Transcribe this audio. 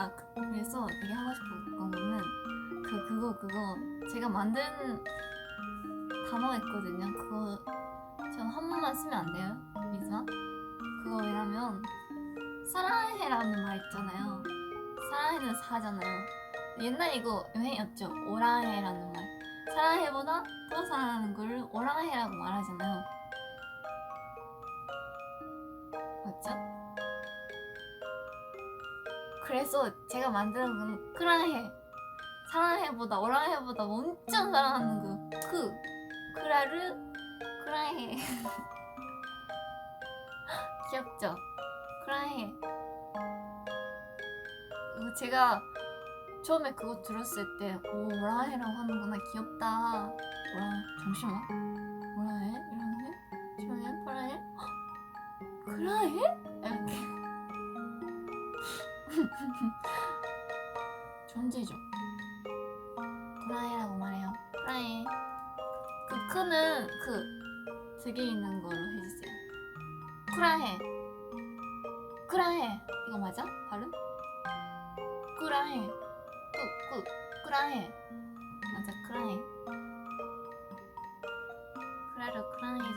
아 그- 그래서 되게 하고 싶은 거는 그 그거 그거 제가 만든 단어 있거든요. 그거 전 한 번만 쓰면 안 돼요, 미즈마? 그거 왜냐면 사랑해라는 말 있잖아요. 사랑해는 사잖아요. 옛날 이거 유행이었죠. 오랑해라는 말. 사랑해보다 더 사랑하는 걸 오랑해라고 말하잖아요. 맞죠? 그래서 제가 만든 건 크랑해. 사랑해보다 오랑해보다 엄청 사랑하는 그 크. 크라르 크랑해. 귀엽죠? 크랑해. 이거 제가 처음에 그거 들었을 때, 오, 오라해라고 하는구나, 귀엽다. 오라, 잠시만. 오라해? 이러는데? 잠시만요, 파라해? 그라해? 이렇게. 존재죠. 그라해라고 말해요. 그라해. 그 크는 그, 되게 있는 걸로 해주세요. 쿠라해. 쿠라해. 이거 맞아? 발음? 쿠라해. 꾸, 꾸, 쿠라해. 맞아, 쿠라해. 쿠라르 쿠라해